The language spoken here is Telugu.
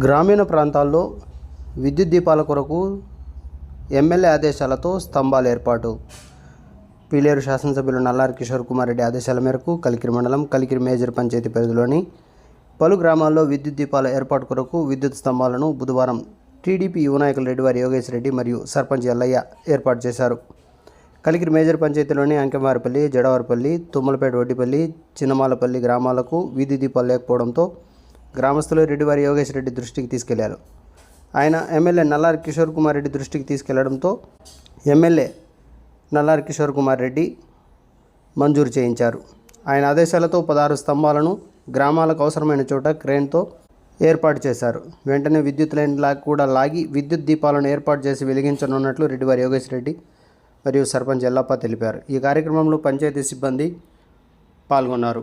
గ్రామీణ ప్రాంతాల్లో విద్యుత్ దీపాల కొరకు ఎమ్మెల్యే ఆదేశాలతో స్తంభాల ఏర్పాటు. పీలేరు శాసనసభ్యులు నల్లారి కిషోర్ కుమార్ రెడ్డి ఆదేశాల మేరకు కలికిరి మండలం కలికిరి మేజర్ పంచాయతీ పరిధిలోని పలు గ్రామాల్లో విద్యుత్ దీపాల ఏర్పాటు కొరకు విద్యుత్ స్తంభాలను బుధవారం టీడీపీ యువ నాయకులు రెడ్డివారి యోగేష్ రెడ్డి మరియు సర్పంచ్ ఎల్లయ్య ఏర్పాటు చేశారు. కలికిరి మేజర్ పంచాయతీలోని అంకెమారిపల్లి జడవారపల్లి తుమ్మలపేట వడ్డిపల్లి చిన్నమాలపల్లి గ్రామాలకు వీధి దీపాలు లేకపోవడంతో గ్రామస్తులు రెడ్డివారి యోగేష్ రెడ్డి దృష్టికి తీసుకెళ్ళారు. ఆయన ఎమ్మెల్యే నల్లారి కిషోర్ కుమార్ రెడ్డి దృష్టికి తీసుకెళ్ళడంతో ఎమ్మెల్యే నల్లారి కిషోర్ కుమార్ రెడ్డి మంజూరు చేయించారు. ఆయన ఆదేశాలతో పదహారు స్తంభాలను గ్రామాలకు అవసరమైన చోట క్రేన్తో ఏర్పాటు చేశారు. వెంటనే విద్యుత్ లైన్ లా కూడా లాగి విద్యుత్ దీపాలను ఏర్పాటు చేసి వెలిగించనున్నట్లు రెడ్డివారి యోగేష్ రెడ్డి మరియు సర్పంచ్ ఎల్లప్ప తెలిపారు. ఈ కార్యక్రమంలో పంచాయతీ సిబ్బంది పాల్గొన్నారు.